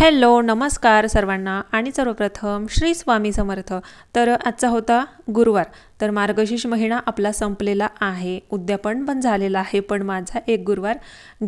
Hello नमस्कार सर्वांना आणि सर्वप्रथम श्री स्वामी समर्थ. तर आजचा होता गुरुवार. तर मार्गशीर्ष महिना आपला संपलेला आहे. उद्यापन पण झालेला आहे पण माझा एक गुरुवार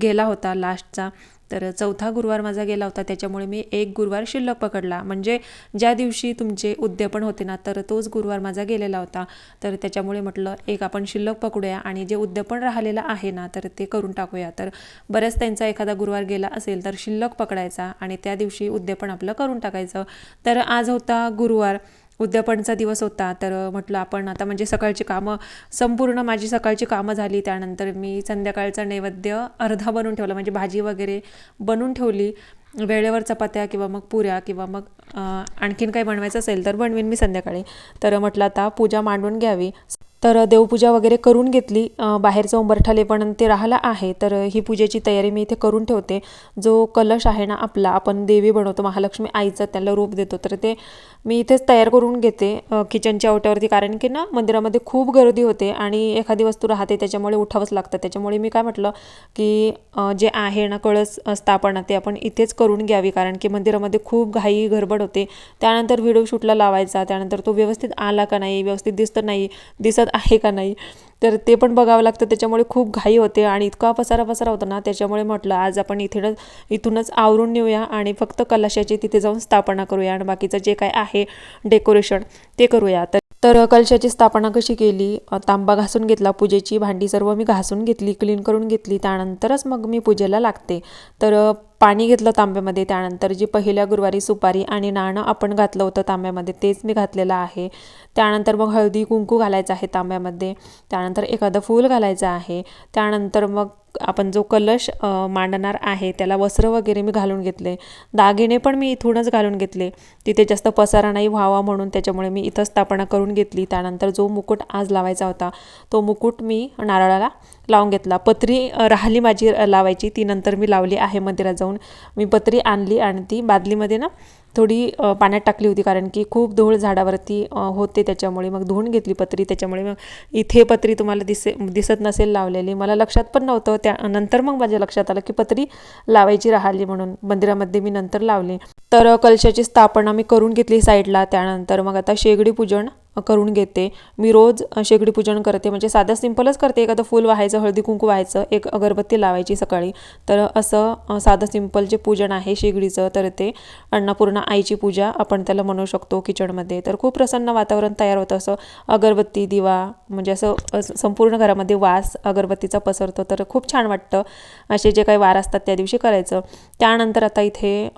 गेला होता लास्टचा तर चौथा गुरुवार माझा गेला होता त्याच्यामुळे मी एक गुरुवार शिल्लक पकडला. म्हणजे ज्या दिवशी तुमचे उद्यापन होते ना तर तोच गुरुवार माझा गेलेला होता. तर त्याच्यामुळे म्हटलं एक आपण शिल्लक पकडूया आणि जे उद्यापन राहिलेलं आहे ना तर ते करून टाकूया. तर बऱ्याच त्यांचा एखादा गुरुवार गेला असेल तर शिल्लक पकडायचा आणि त्या दिवशी उद्यापन आपलं करून टाकायचं. तर आज होता गुरुवार. उद्यापनचा दिवस होता तर म्हटलं आपण आता म्हणजे सकाळची कामं संपूर्ण माझी सकाळची कामं झाली. त्यानंतर मी संध्याकाळचा नैवेद्य अर्धा बनवून ठेवला. म्हणजे भाजी वगैरे बनवून ठेवली. वेळेवर चपात्या किंवा मग पुऱ्या किंवा मग आणखीन काही बनवायचं असेल तर बनवीन मी संध्याकाळी. तर म्हटलं आता पूजा मांडून घ्यावी. तर देवपूजा वगैरे करून घेतली. बाहेरचं उंबरठाले पण ते राहिलं आहे. तर ही पूजेची तयारी मी इथे करून ठेवते. जो कलश आहे ना आपला आपण देवी बनवतो महालक्ष्मी आईचं त्याला रूप देतो. तर ते मी इथेच तयार करून घेते किचनच्या ओट्यावरती कारण की ना मंदिरामध्ये खूप गर्दी होते आणि एखादी वस्तू राहते त्याच्यामुळे उठावंच लागतं. त्याच्यामुळे मी काय म्हटलं की जे आहे ना कळस स्थापना ते आपण इथेच करून घ्यावी. कारण की मंदिरामध्ये खूप घाई गडबड होते. त्यानंतर व्हिडिओ शूटला लावायचा. त्यानंतर तो व्यवस्थित आला का नाही व्यवस्थित दिसत नाही दिसत आहे का नाही? तर ते पण बघावं लागतं. त्याच्यामुळे खूप घाई होते आणि इतका पसारा पसारा होता ना त्याच्यामुळे म्हटलं आज आपण इथेच इथूनच आवरून नेऊया आणि फक्त कलशाची तिथे जाऊन स्थापना करूया आणि बाकीचं जे काय आहे डेकोरेशन ते करूया. तर तर कलशाची स्थापना कशी केली? तांबा घासून घेतला पूजेची भांडी सर्व मी घासून घेतली क्लीन करून घेतली त्यानंतरच मग मी पूजेला लागते. तर पाणी घेतलं तांब्यामध्ये त्यानंतर जी पहिल्या गुरुवारी सुपारी आणि नाणं आपण घातलं होतं तांब्यामध्ये तेच मी घातलेलं आहे. त्यानंतर मग हळदी कुंकू घालायचं आहे तांब्यामध्ये. त्यानंतर एखादं फूल घालायचं आहे. त्यानंतर मग आपण जो कलश मांडणार आहे त्याला वस्त्र वगैरे मी घालून घेतले. दागिने पण मी इथूनच घालून घेतले. तिथे जास्त पसारा नाही व्हावा म्हणून त्याच्यामुळे मी इथं स्थापना करून घेतली. त्यानंतर जो मुकुट आज लावायचा होता तो मुकुट मी नारळाला लावून घेतला. पत्री राहिली माझी लावायची. ती नंतर मी लावली आहे मंदिरात जाऊन. मी पत्री आणली आणि ती बादलीमध्ये ना थोडी पाण्यात टाकली होती कारण की खूप धूळ झाडावरती होते त्याच्यामुळे. मग धुवून घेतली पत्री त्याच्यामुळे मग इथे पत्री तुम्हाला दिसे दिसत नसेल लावलेली. मला लक्षात पण नव्हतं. त्या नंतर मग माझ्या लक्षात आलं की पत्री लावायची राहिली म्हणून. मंदिरामध्ये मी नंतर लावली. तर कलशाची स्थापना मी करून घेतली साईडला. त्यानंतर मग आता शेगडी पूजन करून घेते. मी रोज शेगडी पूजन करते. म्हणजे साधं सिंपलच करते. एखादं फूल व्हायचं हळदी कुंकू व्हायचं एक अगरबत्ती लावायची सकाळी. तर असं साधं सिंपल जे पूजन आहे शेगडीचं तर ते अन्नपूर्णा आईची पूजा आपण त्याला म्हणू शकतो किचनमध्ये. तर खूप प्रसन्न वातावरण तयार होतं. असं अगरबत्ती दिवा म्हणजे असं संपूर्ण घरामध्ये वास अगरबत्तीचा पसरतो. तर खूप छान वाटतं. असे जे काही वार असतात त्या दिवशी करायचं. त्यानंतर आता इथे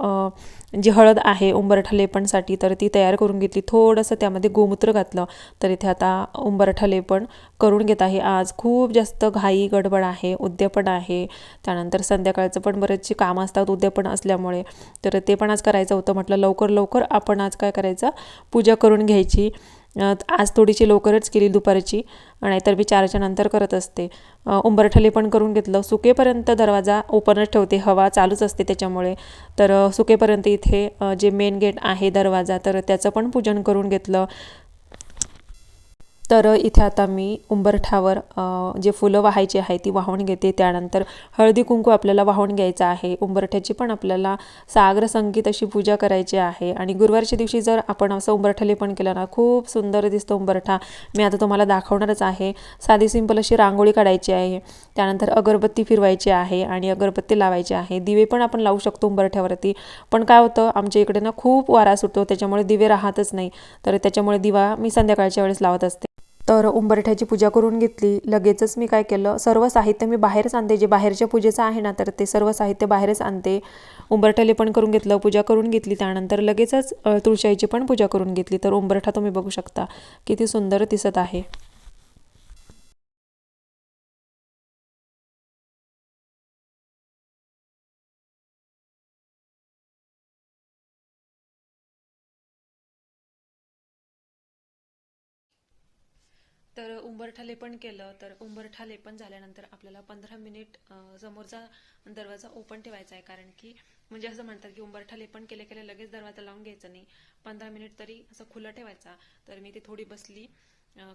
जी हळद आहे उंबरठा लेपणसाठी तर ती तयार करून घेतली. थोडंसं त्यामध्ये गोमूत्र घातलं तर इथे आता उंबरठा लेपण करून घेत आहे. आज खूप जास्त घाई गडबड आहे उद्यापन आहे. त्यानंतर संध्याकाळचं पण बरेचशी कामं असतात उद्यापन असल्यामुळे. तर ते पण आज करायचं होतं म्हटलं लवकर लवकर आपण आज काय करायचं? पूजा करून घ्यायची. आज थोडीशी लवकरच केली दुपारची नाहीतर मी चारच्या नंतर करत असते. उंबरठले पण करून घेतलं. सुकेपर्यंत दरवाजा ओपनच ठेवते. हवा चालूच असते त्याच्यामुळे. तर सुकेपर्यंत इथे जे मेन गेट आहे दरवाजा तर त्याचं पण पूजन करून घेतलं. तर इथे आता मी उंबरठ्यावर जे फुलं वाहायची आहे ती वाहून घेते. त्यानंतर हळदी कुंकू आपल्याला वाहून घ्यायचं आहे. उंबरठ्याची पण आपल्याला सागर संगीत अशी पूजा करायची आहे. आणि गुरुवारच्या दिवशी जर आपण असं उंबरठ्याले पण केलं ना खूप सुंदर दिसतं उंबरठा. मी आता तुम्हाला दाखवणारच आहे. साधी सिंपल अशी रांगोळी काढायची आहे. त्यानंतर अगरबत्ती फिरवायची आहे आणि अगरबत्ती लावायची आहे. दिवे पण आपण लावू शकतो उंबरठ्यावरती. पण काय होतं आमच्या इकडे ना खूप वारा सुटतो. त्याच्यामुळे दिवे राहतच नाही. तर त्याच्यामुळे दिवा मी संध्याकाळच्या वेळेस लावत असते. तर उंबरठ्याची पूजा करून घेतली. लगेचच मी काय केलं सर्व साहित्य मी बाहेरच आणते. जे बाहेरच्या पूजेचं आहे ना तर ते सर्व साहित्य बाहेरच आणते. उंबरठ्याले पण करून घेतलं पूजा करून घेतली. त्यानंतर लगेचच तुळशाईची तुळशीची पण पूजा करून घेतली. तर उंबरठा तुम्ही बघू शकता किती सुंदर दिसत आहे. उंबरठा लेपन केलं तर उंबरठा लेपन झाल्यानंतर आपल्याला पंधरा मिनिट समोरचा दरवाजा ओपन ठेवायचा आहे. कारण की म्हणजे असं म्हणतात की उंबरठा लेपन केल्या केल्या लगेच दरवाजा लावून घ्यायचा नाही. पंधरा मिनिट तरी असं खुलं ठेवायचा. तर मी ती थोडी बसली.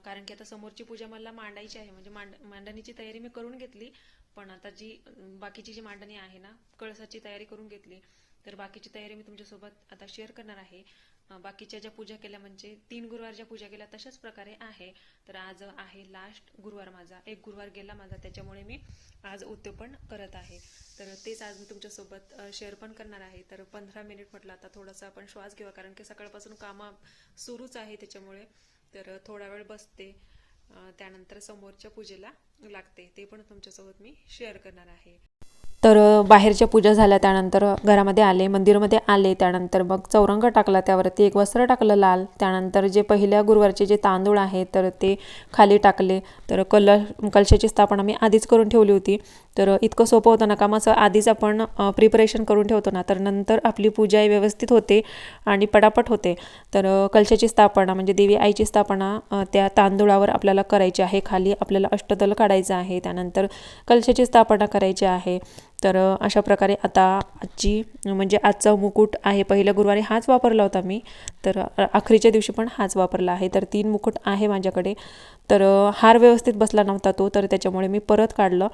कारण की आता समोरची पूजा मला मांडायची आहे. म्हणजे मांड मांडणीची तयारी मी करून घेतली. पण आता जी बाकीची जी मांडणी आहे ना कळसाची तयारी करून घेतली. तर बाकीची तयारी मी तुमच्यासोबत आता शेअर करणार आहे. बाकीच्या ज्या पूजा केल्या म्हणजे तीन गुरुवार ज्या पूजा केल्या तशाच प्रकारे आहे. तर आज आहे लास्ट गुरुवार माझा. एक गुरुवार गेला माझा त्याच्यामुळे मी आज उद्योपन करत आहे. तर तेच आज मी तुमच्यासोबत शेअर पण करणार आहे. तर पंधरा मिनिट म्हटलं आता थोडासा आपण श्वास घेऊया कारण की सकाळपासून कामं सुरूच आहे त्याच्यामुळे. तर थोडा वेळ बसते त्यानंतर समोरच्या पूजेला लागते. ते पण तुमच्यासोबत मी शेअर करणार आहे. तर बाहेरच्या पूजा झाल्या त्यानंतर घरामध्ये आले मंदिरामध्ये आले त्यानंतर मग चौरंग टाकला त्यावरती एक वस्त्र टाकलं लाल त्यानंतर जे पहिल्या गुरुवारचे जे तांदूळ आहे तर ते खाली टाकले. तर कल कलशाची स्थापना मी आधीच करून ठेवली होती. तर इतकं सोपं होतं ना काम असं आधीच आपण प्रिपरेशन करून ठेवतो ना. तर नंतर आपली पूजा व्यवस्थित होते आणि पटापट होते. तर कलशाची स्थापना म्हणजे देवी आईची स्थापना त्या तांदूळावर आपल्याला करायची आहे. खाली आपल्याला अष्टदल काढायचं आहे. त्यानंतर कलशाची स्थापना करायची आहे. तर अशा प्रकारे आता आजची म्हणजे आजचा मुकुट आहे पहिल्या गुरुवारी हाच वापरला होता मी. तर आखरीच्या दिवशी पण हाच वापरला आहे. तर तीन मुकुट आहे माझ्याकडे. तर हार व्यवस्थित बसला नव्हता तो तर त्याच्यामुळे मी परत काढलं.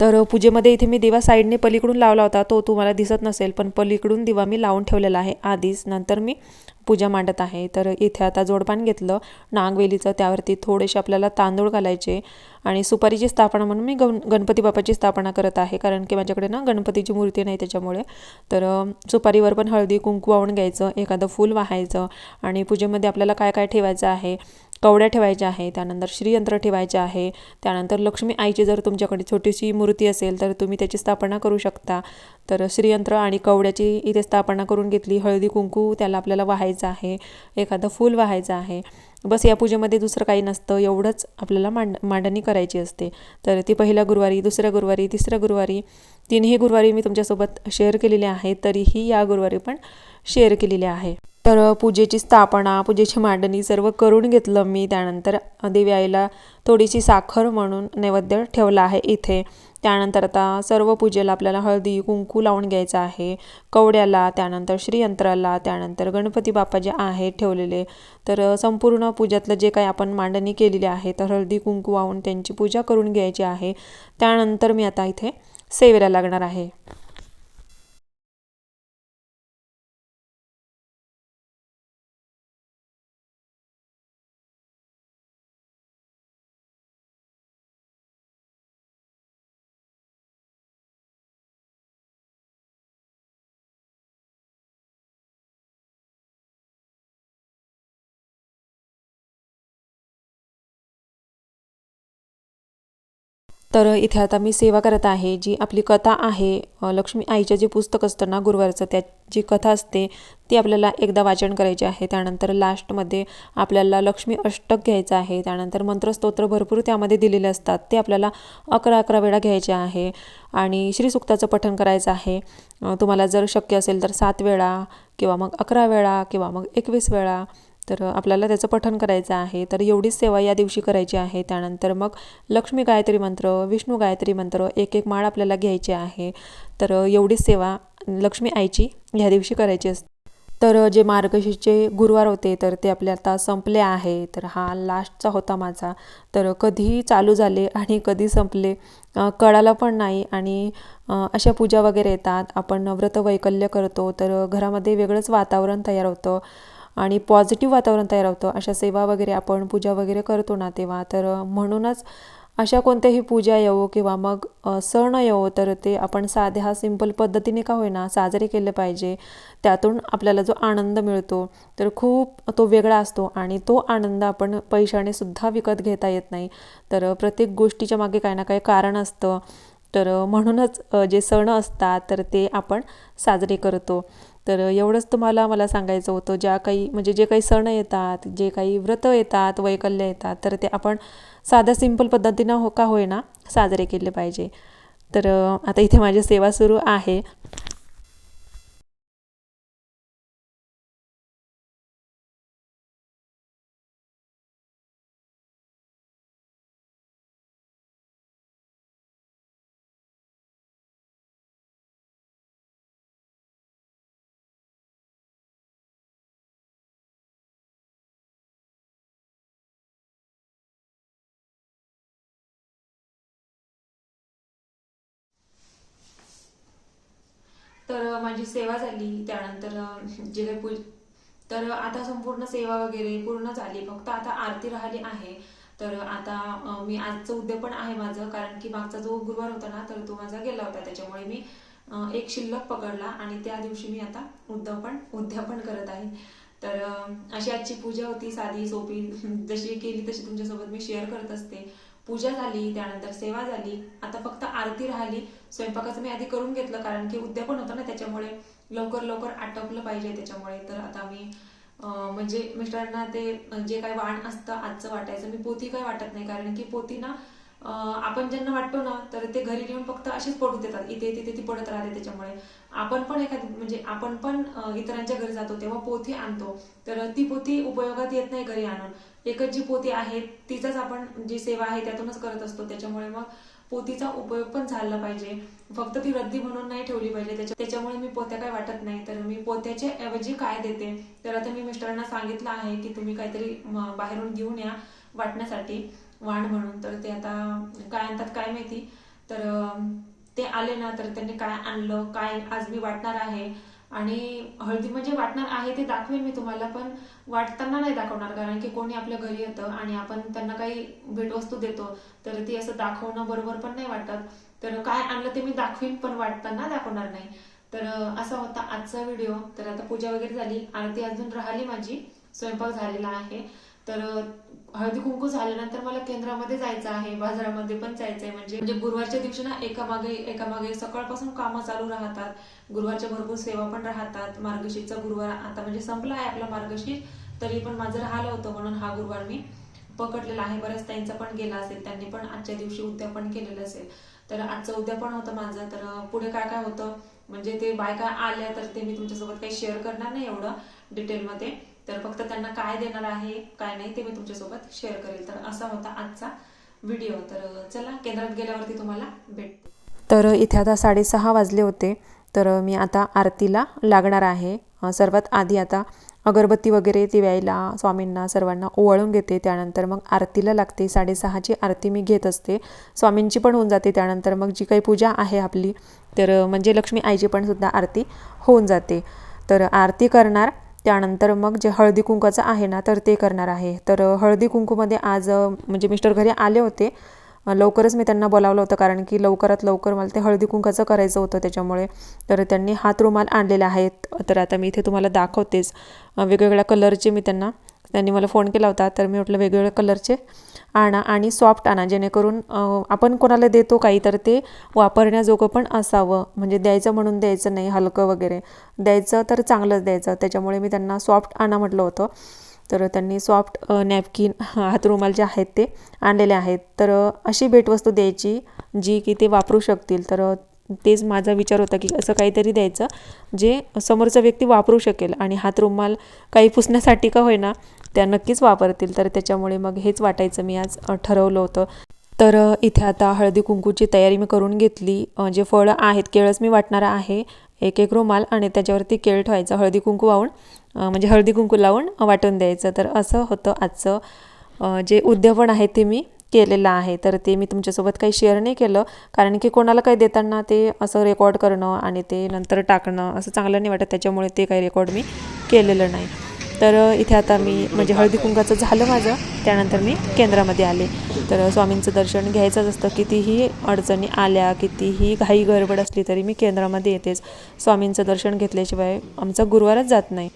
तर पूजेमध्ये इथे मी दिवा साईडने पलीकडून लावला होता. तो तुम्हाला दिसत नसेल पण पलीकडून दिवा मी लावून ठेवलेला आहे. आधीच नंतर मी पूजा मांडत आहे. तर इथे आता जोडपान घेतलं. नागवेलीचं त्यावरती थोडेसे आपल्याला तांदूळ घालायचे आणि सुपारीची स्थापना म्हणून मी गण गणपती बाप्पाची स्थापना करत आहे. कारण की माझ्याकडे ना गणपतीची मूर्ती नाही त्याच्यामुळे. तर सुपारीवर पण हळदी कुंकू वाहून घ्यायचं. एखादं फूल वाहायचं. आणि पूजेमध्ये आपल्याला काय काय ठेवायचं आहे? कवड्या ठेवायच्या आहे त्यानंतर श्रीयंत्र ठेवायचे आहे त्यानंतर लक्ष्मी आईची जर तुमच्याकडे छोटीशी मूर्ती असेल तर तुम्ही त्याची स्थापना करू शकता. तर श्रीयंत्र आणि कवड्याची इथे स्थापना करून घेतली. हळदी कुंकू त्याला आपल्याला वाहायचं आहे एखादं फूल वाहायचं आहे. बस या पूजेमध्ये दुसरं काही नसतं एवढंच आपल्याला मांड मांडणी करायची असते. तर ती पहिल्या गुरुवारी दुसऱ्या गुरुवारी तिसऱ्या गुरुवारी तिन्ही गुरुवारी मी तुमच्यासोबत शेअर केलेली आहे तरीही या गुरुवारी पण शेअर केलेली आहे तर पूजेची स्थापना पूजेची मांडणी सर्व करून घेतलं मी. त्यानंतर देवी आईला थोडीशी साखर म्हणून नैवेद्य ठेवला आहे इथे. त्यानंतर आता सर्व पूजेला आपल्याला हळदी कुंकू लावून घ्यायचं आहे. कवड्याला त्यानंतर श्रीयंत्राला त्यानंतर गणपती बाप्पा जे आहेत ठेवलेले. तर संपूर्ण पूजातलं जे काही आपण मांडणी केलेली आहे तर हळदी कुंकू वाहून त्यांची पूजा करून घ्यायची आहे. त्यानंतर मी आता इथे सेवेला लागणार आहे. तर इथे आता मी सेवा करत आहे जी आपली कथा आहे लक्ष्मी आईचं जे पुस्तक असतं ना गुरुवारचं त्या जी कथा असते ती आपल्याला एकदा वाचन करायची आहे. त्यानंतर लास्टमध्ये आपल्याला लक्ष्मी अष्टक घ्यायचं आहे. त्यानंतर मंत्रस्तोत्र भरपूर त्यामध्ये दिलेले असतात. ते आपल्याला अकरा अकरा वेळा घ्यायचे आहे. आणि श्रीसुक्ताचं पठण करायचं आहे. तुम्हाला जर शक्य असेल तर सात वेळा किंवा मग अकरा वेळा किंवा मग एकवीस वेळा. तर आपल्याला त्याचं पठण करायचं आहे. तर एवढीच सेवा या दिवशी करायची आहे. त्यानंतर मग लक्ष्मी गायत्री मंत्र विष्णू गायत्री मंत्र एक एक माळ आपल्याला घ्यायची आहे. तर एवढीच सेवा लक्ष्मी आईची ह्या दिवशी करायची असते. तर जे मार्गशीर्षचे गुरुवार होते तर ते आपले आता संपले आहे. तर हा लास्टचा होता माझा. तर कधी चालू झाले आणि कधी संपले कळालं पण नाही आणि अशा पूजा वगैरे येतात. आपण व्रत वैकल्य करतो तर घरामध्ये वेगळंच वातावरण तयार होतं. आणि पॉझिटिव्ह वातावरण तयार होतं. अशा सेवा वगैरे आपण पूजा वगैरे करतो ना तेव्हा. तर म्हणूनच अशा कोणत्याही पूजा येवो किंवा मग सण येवो तर ते आपण साध्या सिंपल पद्धतीने का होईना साजरे केले पाहिजे. त्यातून आपल्याला जो आनंद मिळतो तर खूप तो वेगळा असतो आणि तो आनंद आपण पैशाने सुद्धा विकत घेता येत नाही. तर प्रत्येक गोष्टीच्या मागे काही ना काही कारण असतं. तर म्हणूनच जे सण असतात तर ते आपण साजरे करतो. तर एवढंच तुम्हाला मला सांगायचं होतं. ज्या काही म्हणजे जे काही सण येतात जे काही व्रत येतात वैकल्य येतात तर ते आपण साध्या सिंपल पद्धतीनं हो का होईना साजरे केले पाहिजे. तर आता इथे माझी सेवा सुरू आहे. तर माझी सेवा झाली. त्यानंतर जे काही पूज तर आता संपूर्ण सेवा वगैरे पूर्ण झाली. फक्त आता आरती राहिली आहे. तर आता मी आजचं उद्यापन आहे माझं. कारण की मागचा जो गुरुवार होता ना तर तो माझा गेला होता. त्याच्यामुळे मी एक शिल्लक पकडला आणि त्या दिवशी मी आता उद्यापन उद्यापन करत आहे. तर अशी आजची पूजा होती. साधी सोपी जशी केली तशी तुमच्यासोबत मी शेअर करत असते. पूजा झाली त्यानंतर सेवा झाली आता फक्त आरती राहिली. स्वयंपाकाचं मी आधी करून घेतलं कारण की उद्या पण होतं ना त्याच्यामुळे लवकर लवकर आटपलं पाहिजे त्याच्यामुळे. तर आता मी म्हणजे मिस्टरांना ते जे काही वाण असतं आजचं वाटायचं मी पोती काय वाटत नाही. कारण की पोती ना आपण ज्यांना वाटतो ना तर ते घरी नेऊन फक्त अशीच पडू देतात. इथे तिथे ती पडत राहते त्याच्यामुळे. आपण पण एखादी म्हणजे आपण पण इतरांच्या घरी जातो तेव्हा पोथी आणतो. तर ती पोथी उपयोगात येत नाही घरी आणून. एकच जी पोती आहे तिचाच आपण जी सेवा आहे त्यातूनच करत असतो. त्याच्यामुळे मग पोतीचा उपयोग पण झाला पाहिजे. फक्त ती रद्दी म्हणून नाही ठेवली पाहिजे. त्याच्या त्याच्यामुळे मी पोत्या काय वाटत नाही. तर मी पोत्याच्या ऐवजी काय देते? तर आता मी मिस्टरांना सांगितलं आहे की तुम्ही काहीतरी बाहेरून घेऊन या वाटण्यासाठी. वाण म्हणून. तर ते आता काय आणतात काय माहिती. तर ते आले ना तर त्यांनी काय आणलं काय आज मी वाटणार आहे. आणि हळदी म्हणजे वाटणार आहे ते दाखवेन मी तुम्हाला पण वाटताना नाही दाखवणार कारण की कोणी आपल्या घरी येतं आणि आपण त्यांना काही भेटवस्तू देतो तर ती असं दाखवणं बरोबर पण नाही वाटत. तर काय आणलं ते मी दाखवीन पण वाटताना दाखवणार नाही. तर असा होता आजचा व्हिडिओ. तर आता पूजा वगैरे झाली आरती अजून राहिली माझी. स्वयंपाक झालेला आहे. तर हळदी कुंकू झाल्यानंतर मला केंद्रामध्ये जायचं आहे बाजारामध्ये पण जायचं आहे म्हणजे म्हणजे गुरुवारच्या दिवशी ना एकामागे एकामागे सकाळपासून कामं चालू राहतात. गुरुवारच्या भरपूर सेवा पण राहतात. मार्गशीरचा गुरुवार आता म्हणजे संपला आहे आपला मार्गशीर तरी पण माझं राहिलं होतं म्हणून हा गुरुवार मी पकडलेला आहे. बऱ्याच त्यांचा पण गेला असेल त्यांनी पण आजच्या दिवशी उद्यापन केलेलं असेल. तर आजचं उद्यापन होतं माझं. तर पुढे काय काय होतं? म्हणजे ते बायका आल्या तर ते मी तुमच्यासोबत काही शेअर करणार नाही एवढं डिटेलमध्ये. तर फक्त त्यांना काय देणार आहे काय नाही ते मी तुमच्यासोबत शेअर करेल. तर असा होता आजचा व्हिडिओ तर चला केंद्रात गेल्यावरती तुम्हाला भेटते तर इथे आता साडेसहा वाजले होते. तर मी आता आरतीला लागणार आहे. सर्वात आधी आता अगरबत्ती वगैरे ती व्यायला स्वामींना सर्वांना ओवाळून घेते. त्यानंतर मग आरतीला लागते. साडेसहाची आरती मी घेत असते. स्वामींची पण होऊन जाते. त्यानंतर मग जी काही पूजा आहे आपली तर म्हणजे लक्ष्मी आईची पण सुद्धा आरती होऊन जाते. तर आरती करणार त्यानंतर मग जे हळदी कुंकूचं आहे ना तर ते करणार आहे. तर हळदी कुंकूमध्ये आज म्हणजे मिस्टर घरी आले होते. लवकरच मी त्यांना बोलावलं होतं कारण की लवकरात लवकर मला ते हळदी कुंकाचं करायचं होतं त्याच्यामुळे. तर त्यांनी हात रुमाल आणलेला आहेत. तर आता मी इथे तुम्हाला दाखवतेच. वेगवेगळ्या कलरचे मी त्यांना त्यांनी मला फोन केला होता तर मी म्हटलं वेगवेगळ्या कलरचे आणा आणि सॉफ्ट आणा जेणेकरून आपण कोणाला देतो काही तर ते वापरण्याजोगं पण असावं. म्हणजे द्यायचं म्हणून द्यायचं नाही हलकं वगैरे. द्यायचं तर चांगलंच द्यायचं. त्याच्यामुळे मी त्यांना सॉफ्ट आणा म्हटलं होतं. तर त्यांनी सॉफ्ट नॅपकिन हातरुमाल जे आहेत ते आणलेले आहेत. तर अशी भेटवस्तू द्यायची जी की ते वापरू शकतील. तर तेच माझा विचार होता की असं काहीतरी द्यायचं जे समोरचा व्यक्ती वापरू शकेल आणि हात रुमाल काही पुसण्यासाठी का होईना त्या नक्कीच वापरतील. तर त्याच्यामुळे मग हेच वाटायचं. मी आज ठरवलं होतं. तर इथे आता हळदी कुंकूची तयारी मी करून घेतली. जे फळं आहेत केळच मी वाटणार आहे. एक एक रुमाल आणि त्याच्यावरती केळ ठेवायचं. हळदी कुंकू वाहून म्हणजे हळदी कुंकू लावून वाटून द्यायचं. तर असं होतं आजचं जे उद्यापन आहे ते मी केलेलं आहे. तर ते मी तुमच्यासोबत काही शेअर नाही केलं. कारण की कोणाला काही देताना ते असं रेकॉर्ड करणं आणि ते नंतर टाकणं असं चांगलं नाही वाटत. त्याच्यामुळे ते काही रेकॉर्ड मी केलेलं नाही. तर इथे आता मी म्हणजे हळदी कुंकाचं झालं माझं. त्यानंतर मी केंद्रामध्ये आले. तर स्वामींचं दर्शन घ्यायचंच असतं. कितीही अडचणी आल्या कितीही घाई गडबड असली तरी मी केंद्रामध्ये येतेच. स्वामींचं दर्शन घेतल्याशिवाय आमचा गुरुवारच जात नाही.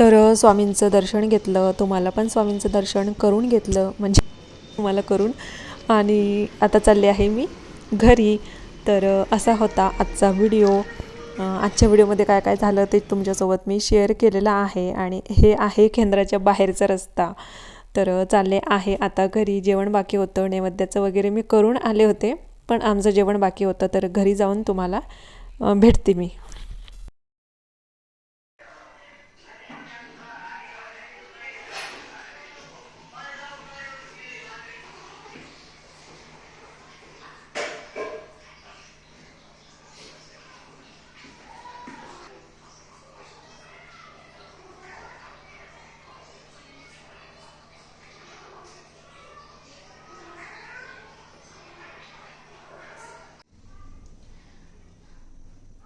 तर स्वामींचं दर्शन घेतलं तुम्हाला पण स्वामींचं दर्शन करून घेतलं म्हणजे तुम्हाला करून. आणि आता चालले आहे मी घरी. तर असा होता आजचा व्हिडिओ. आजच्या व्हिडिओमध्ये काय काय झालं ते तुमच्यासोबत मी शेअर केलेलं आहे. आणि हे आहे केंद्राच्या बाहेरचा रस्ता. तर चालले आहे आता घरी. जेवण बाकी होतं. नैवेद्याचं वगैरे मी करून आले होते. पण आमचं जेवण बाकी होतं. तर घरी जाऊन तुम्हाला भेटते मी.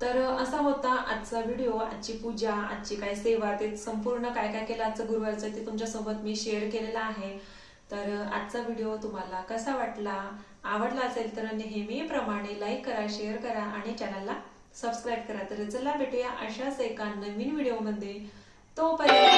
तर असा होता आजचा व्हिडिओ आजची पूजा आजची काय सेवा ते संपूर्ण काय काय केलं आजचं गुरुवारचं ते तुमच्यासोबत मी शेअर केलेलं आहे. तर आजचा व्हिडिओ तुम्हाला कसा वाटला आवडला असेल तर नेहमीप्रमाणे लाईक करा शेअर करा आणि चॅनलला सबस्क्राईब करा. तर चला भेटूया अशाच एका नवीन व्हिडिओमध्ये तोपर्यंत